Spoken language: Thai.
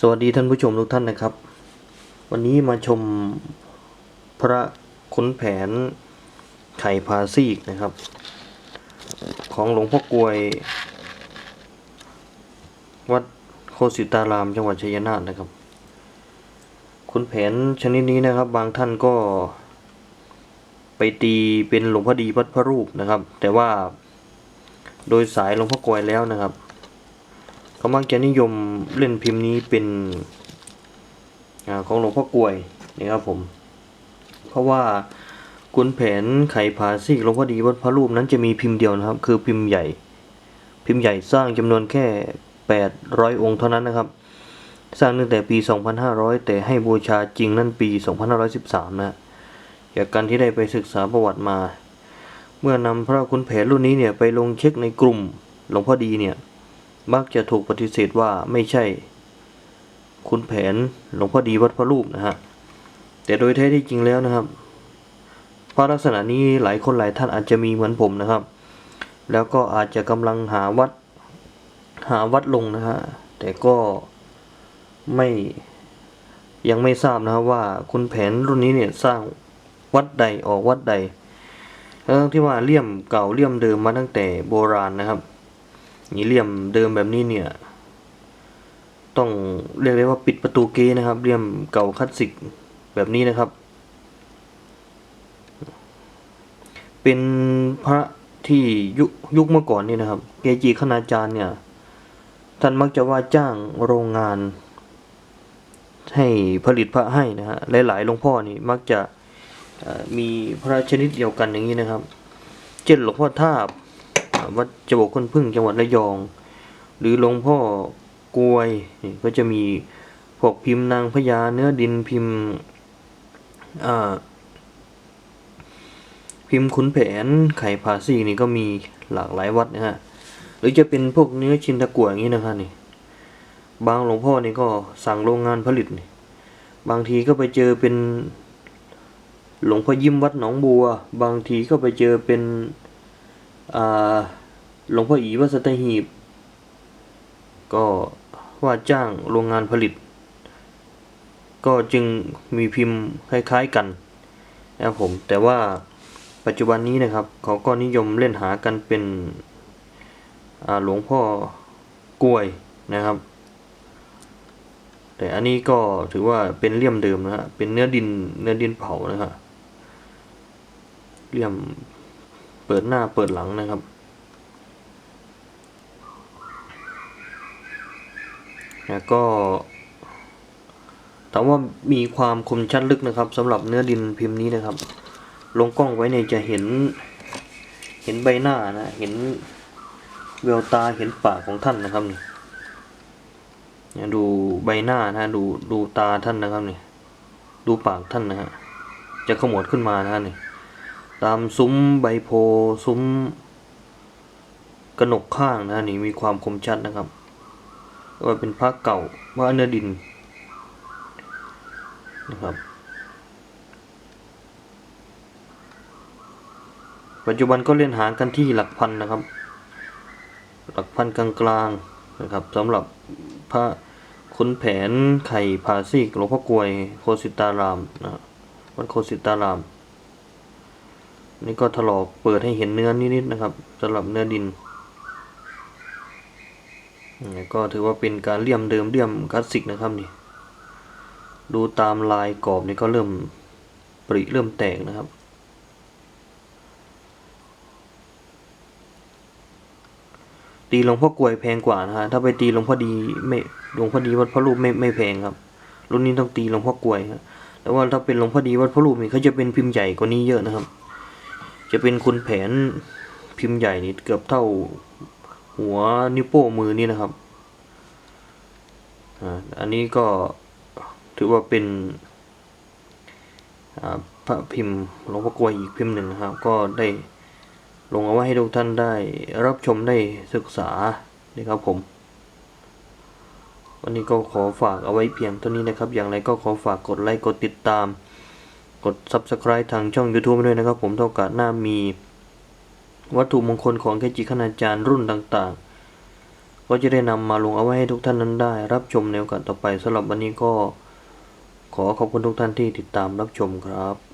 สวัสดีท่านผู้ชมทุกท่านนะครับ วันนี้มาชมพระขุนแผนไข่พาซีกนะครับ ของหลวงพ่อกลวย วัดโคสิตารามจังหวัดชัยนาทนะครับขุนแผนชนิดนี้นะครับ บางท่านก็ไปตีเป็นหลวงพ่อดีวัดพระรูปนะครับ แต่ว่าโดยสายหลวงพ่อกลวยแล้วนะครับ เขามักจะนิยมเล่นพิมพ์นี้เป็นอของหลวงพ่อกลวยนี่ครับผม เพราะว่าขุนแผนไขผาซีกหลวงพ่อดีวัดพระรูปนั้นจะมีพิมพ์เดียวนะครับ คือพิมพ์ใหญ่ พิมพ์ใหญ่สร้างจำนวนแค่ 800 องค์เท่านั้นนะครับ สร้างตั้งแต่ปี 2500 แต่ให้บูชาจริงนั่นปี 2513 นะจากการที่ได้ไปศึกษาประวัติมา เมื่อนำพระขุนแผนรุ่นนี้เนี่ยไปลงเช็คในกลุ่มหลวงพ่อดีเนี่ย มักจะถูกปฏิเสธว่าไม่ใช่ คุณแผนหลวงพ่อดีวัดพระรูปนะฮะแต่โดยแท้ที่จริงแล้วนะครับพระลักษณะนี้หลายคนหลายท่านอาจจะมีเหมือนผมนะครับ แล้วก็อาจจะกำลังหาวัดหาวัดลงนะฮะแต่ก็ไม่ยังไม่ทราบนะครับว่าคุณแผนรุ่นนี้เนี่ยสร้างวัดใดออกวัดใดทั้งที่ว่าเลี่ยมเก่าเลี่ยมเดิมมาตั้งแต่โบราณนะครับ นี่เหลี่ยมเดิมแบบนี้เนี่ย ต้องเรียกได้ว่าปิดประตูเกนะครับเหลี่ยมเก่าคลาสสิกแบบนี้นะครับ เป็นพระที่ยุคยุคเมื่อก่อนนี่นะครับ เกจิคณาจารย์เนี่ย ท่านมักจะว่าจ้างโรงงาน ให้ผลิตพระให้นะฮะหลายๆหลวงพ่อนี่มักจะมีพระชนิดเดียวกันอย่างนี้นะครับ เช่นหลวงพ่อทาบ วัดจบกคนพึ่งจังหวัดระยอง หรือหลวงพ่อกวยนี่ก็จะมีพวกพิมพ์นางพญาเนื้อดินพิมพ์อ่าพิมพ์ขุนแผนไข่ผาซีกนี่ก็มีหลากหลายวัดนะฮะหรือจะเป็นพวกเนื้อชินตะกั่วอย่างนี้นะครับนี่บางหลวงพ่อนี่ก็สั่งโรงงานผลิตนี่บางทีก็ไปเจอเป็นหลวงพ่อยิ้มวัดหนองบัว บางทีก็ไปเจอเป็น หลวงพ่ออีวัดสตหีบ ก็ว่าจ้างโรงงานผลิต ก็จึงมีพิมพ์คล้ายๆกันนะครับผมแต่ว่าปัจจุบันนี้นะครับ เขาก็นิยมเล่นหากันเป็นหลวงพ่อกลวยนะครับ แต่อันนี้ก็ถือว่าเป็นเลี่ยมเดิมนะฮะเป็นเนื้อดินเนื้อดินเผานะฮะเลี่ยม เปิดหน้าเปิดหลังนะครับ แล้วก็ถามว่ามีความคมชัดลึกนะครับสำหรับเนื้อดินพิมพ์นี้นะครับ ลงกล้องไว้เนี่ยจะเห็น เห็นใบหน้านะ เห็นแววตาเห็นปากของท่านนะครับนี่เนี่ยดูใบหน้านะดูดูตาท่านนะครับนี่ดูปากท่านนะฮะจะขมวดขึ้นมานะฮะนี่ ตามซุ้มใบโพซุ้มกระหนกข้างนะนี่มีความคมชัดนะครับว่าเป็นพระเก่าว่าเนื้อดินนะครับ ปัจจุบันก็เล่นหางกันที่หลักพันนะครับ หลักพันกลางๆนะครับสำหรับพระขุนแผนไข่ผาซีกหลวงพ่อกลวยโคสิตารามนะวัดโคสิตาราม นี่ก็ถลอกเปิดให้เห็นเนื้อนิดๆนะครับสำหรับเนื้อดินนี่ก็ถือว่าเป็นการเลี่ยมเดิมเลี่ยมคลาสสิกนะครับนี่ ดูตามลายกรอบนี่ก็เริ่มปริเริ่มแตกนะครับ ตีหลวงพ่อกลวยแพงกว่านะฮะถ้าไปตีหลวงพ่อดีไม่หลวงพ่อดีวัดพระรูปไม่ไม่แพงครับ รุ่นนี้ต้องตีหลวงพ่อกลวยครับแต่ว่าถ้าเป็นหลวงพ่อดีวัดพระรูปนี่เขาจะเป็นพิมพ์ใหญ่กว่านี้เยอะนะครับ จะเป็นคุณแผนพิมพ์ใหญ่นี่เกือบเท่าหัวนิ้วโป้งมือนี่นะครับอ่าอันนี้ก็ถือว่าเป็นอ่าพระพิมพ์หลวงพ่อกลวยอีกพิมพ์หนึ่งนะครับ ก็ได้ลงเอาไว้ให้ทุกท่านได้รับชมได้ศึกษานะครับผม วันนี้ก็ขอฝากเอาไว้เพียงเท่านี้นะครับ อย่างไรก็ขอฝากกดไลค์กดติดตาม กด Subscribe ทางช่อง YouTube ด้วยนะครับ ผมเท่ากับหน้ามี วัตถุมงคลของเกจิคณาจารย์รุ่นต่างๆ ก็จะได้นำมาลงเอาไว้ให้ทุกท่านนั้นได้ รับชมในโอกาสต่อไปสำหรับวันนี้ก็ ขอขอบคุณทุกท่านที่ติดตามรับชมครับ